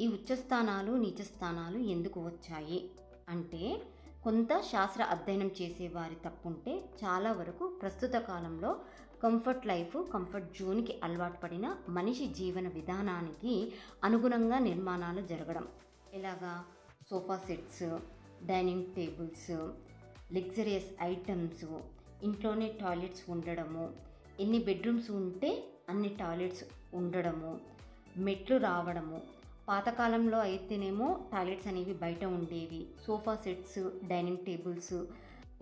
ఈ ఉచ్చస్థానాలు నీచస్థానాలు ఎందుకు వచ్చాయి? అంటే కొంత శాస్త్ర అధ్యయనం చేసేవారి తప్పుంటే చాలా వరకు ప్రస్తుత కాలంలో కంఫర్ట్ లైఫ్ కంఫర్ట్ జోన్కి అలవాటు పడిన మనిషి జీవన విధానానికి అనుగుణంగా నిర్మాణాలు జరగడం. ఎలాగా? Sofa sets dining tables luxurious items ఇంట్లోనే టాయిలెట్స్ ఉండడము ఎన్ని బెడ్రూమ్స్ ఉంటే అన్ని టాయిలెట్స్ ఉండడము మెట్లు రావడము పాతకాలంలో అయితేనేమో టాయిలెట్స్ అనేవి బయట ఉండేవి. సోఫా సెట్స్ డైనింగ్ టేబుల్స్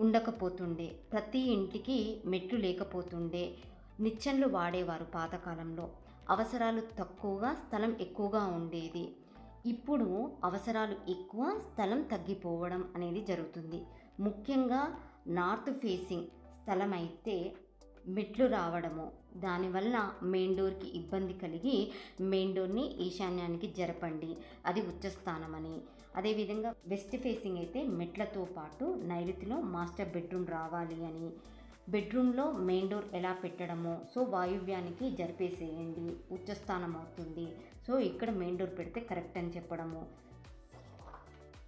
ఉండకపోతుండే. ప్రతి ఇంటికి మెట్లు లేకపోతుండే. నిచ్చెనలు వాడేవారు పాతకాలంలో. అవసరాలు తక్కువగా స్థలం ఎక్కువగా ఉండేది. ఇప్పుడు అవసరాలు ఎక్కువ స్థలం తగ్గిపోవడం అనేది జరుగుతుంది. ముఖ్యంగా నార్త్ ఫేసింగ్ స్థలం అయితే మెట్లు రావడము. దానివల్ల మెయిన్ డోర్కి ఇబ్బంది కలిగి మెయిన్ డోర్ని ఈశాన్యానికి జరపండి. అది ఉచ్చస్థానమని అదేవిధంగా వెస్ట్ ఫేసింగ్ అయితే మెట్లతో పాటు నైరుతిలో మాస్టర్ బెడ్రూమ్ రావాలి అని. బెడ్రూమ్లో మెయిన్ డోర్ ఎలా పెట్టడమో సో వాయువ్యానికి జరిపేసేయండి. ఉచ్చస్థానం అవుతుంది. సో ఇక్కడ మెయిన్ డోర్ పెడితే కరెక్ట్ అని చెప్పడము.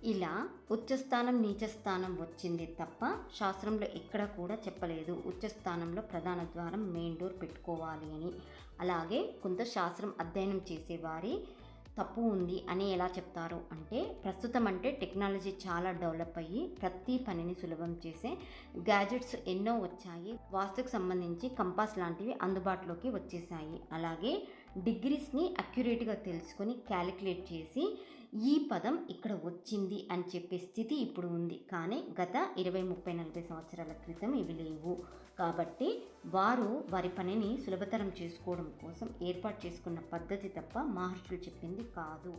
ఇలా ఉచ్చస్థానం నీచస్థానం వచ్చింది తప్ప శాస్త్రంలో ఎక్కడ కూడా చెప్పలేదు. ఉచ్చస్థానంలో ప్రధాన ద్వారం మెయిన్ డోర్ పెట్టుకోవాలి అని. అలాగే కొంత శాస్త్రం అధ్యయనం చేసేవారి తప్పు ఉంది అని ఎలా చెప్తారు అంటే ప్రస్తుతం అంటే టెక్నాలజీ చాలా డెవలప్ అయ్యి ప్రతి పనిని సులభం చేసే గ్యాజెట్స్ ఎన్నో వచ్చాయి. వాస్తుకు సంబంధించి కంపాస్ లాంటివి అందుబాటులోకి వచ్చేసాయి అలాగే డిగ్రీస్ని అక్యురేట్గా తెలుసుకొని క్యాలిక్యులేట్ చేసి ఈ పదం ఇక్కడ వచ్చింది అని చెప్పే స్థితి ఇప్పుడు ఉంది. కానీ గత ఇరవై ముప్పై నలభై సంవత్సరాల క్రితం ఇవి లేవు. కాబట్టి వారు వారి పనిని సులభతరం చేసుకోవడం కోసం ఏర్పాటు చేసుకున్న పద్ధతి తప్ప మహర్షులు చెప్పింది కాదు.